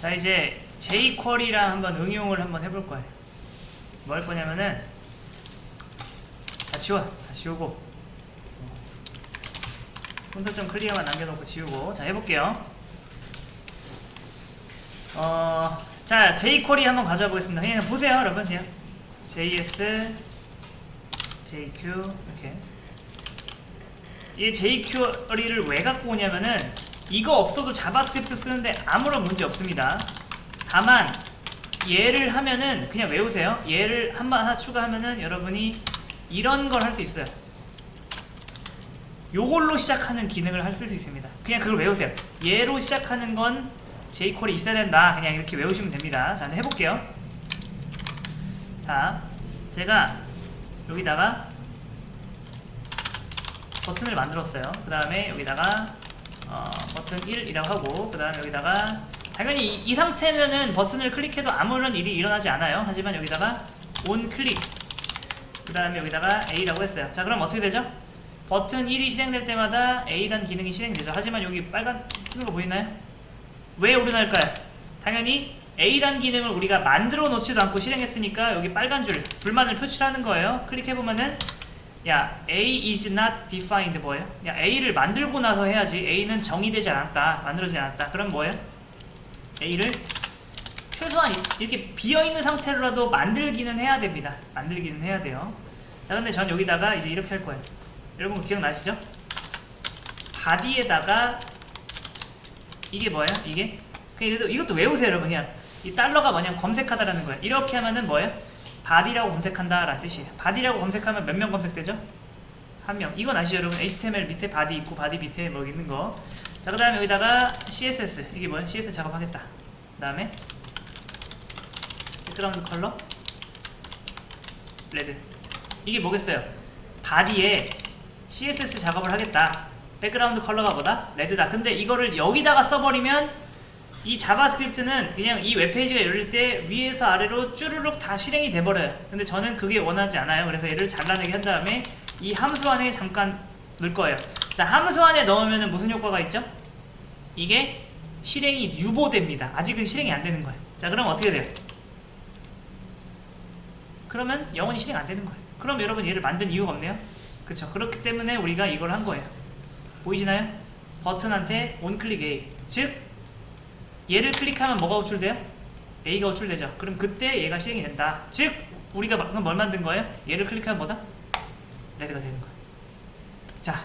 자 이제 jQuery랑 한번 응용을 한번 해볼 거예요. 뭐 할 거냐면은 다 지워, 다 지우고 컨트롤 클리어만 남겨놓고 지우고 자 해볼게요. 어, 자 jQuery 한번 가져와 보겠습니다. 그냥 보세요, 여러분. 그냥 JS, JQ 이렇게. 이 jQuery를 왜 갖고 오냐면은 이거 없어도 자바스크립트 쓰는데 아무런 문제 없습니다. 다만 얘를 하면은 그냥 외우세요. 얘를 한번 하나 추가하면은 여러분이 이런 걸 할 수 있어요. 요걸로 시작하는 기능을 할 수 있습니다. 그냥 그걸 외우세요. 얘로 시작하는 건 jQuery 있어야 된다. 그냥 이렇게 외우시면 됩니다. 자, 한번 해볼게요. 자, 제가 여기다가 버튼을 만들었어요. 그 다음에 여기다가 어, 버튼 1이라고 하고 그 다음에 여기다가 당연히 이, 이 상태면은 버튼을 클릭해도 아무런 일이 일어나지 않아요. 하지만 여기다가 온 클릭 그 다음에 여기다가 A라고 했어요. 자 그럼 어떻게 되죠? 버튼 1이 실행될 때마다 A라는 기능이 실행되죠. 하지만 여기 빨간 거 보이나요? 왜 오류날까요? 당연히 A라는 기능을 우리가 만들어 놓지도 않고 실행했으니까 여기 빨간 줄 불만을 표출하는 거예요. 클릭해보면은 야 A is not defined 뭐예요? 야 A를 만들고 나서 해야지 A는 정의되지 않았다 만들어지지 않았다 그럼 뭐예요? A를 최소한 이- 이렇게 비어있는 상태로라도 만들기는 해야 됩니다 만들기는 해야 돼요 자 근데 전 여기다가 이제 이렇게 할 거예요 여러분 기억나시죠? 바디에다가 이게 뭐예요? 이게? 이것도, 이것도 외우세요 여러분 그냥 이 달러가 뭐냐면 검색하다라는 거예요 이렇게 하면은 뭐예요? 바디라고 검색한다 라는 뜻이에요. 바디라고 검색하면 몇 명 검색되죠? 한 명. 이건 아시죠 여러분? HTML 밑에 바디 있고 바디 밑에 뭐 있는 거자 그 다음에 여기다가 CSS 이게 뭐예요? CSS 작업하겠다. 그 다음에 백그라운드 컬러 레드 이게 뭐겠어요? 바디에 CSS 작업을 하겠다. 백그라운드 컬러가 뭐다? 레드다. 근데 이거를 여기다가 써버리면 이 자바스크립트는 그냥 이 웹페이지가 열릴 때 위에서 아래로 쭈르륵 다 실행이 돼버려요. 근데 저는 그게 원하지 않아요. 그래서 얘를 잘라내게 한 다음에 이 함수 안에 잠깐 넣을 거예요. 자, 함수 안에 넣으면 무슨 효과가 있죠? 이게 실행이 유보됩니다. 아직은 실행이 안 되는 거예요. 자, 그럼 어떻게 돼요? 그러면 영원히 실행 안 되는 거예요. 그럼 여러분 얘를 만든 이유가 없네요. 그쵸? 그렇기 때문에 우리가 이걸 한 거예요. 보이시나요? 버튼한테 온클릭 A. 즉, 얘를 클릭하면 뭐가 호출돼요? A가 호출되죠. 그럼 그때 얘가 실행이 된다. 즉 우리가 방금 뭘 만든 거예요? 얘를 클릭하면 뭐다? 레드가 되는 거예요. 자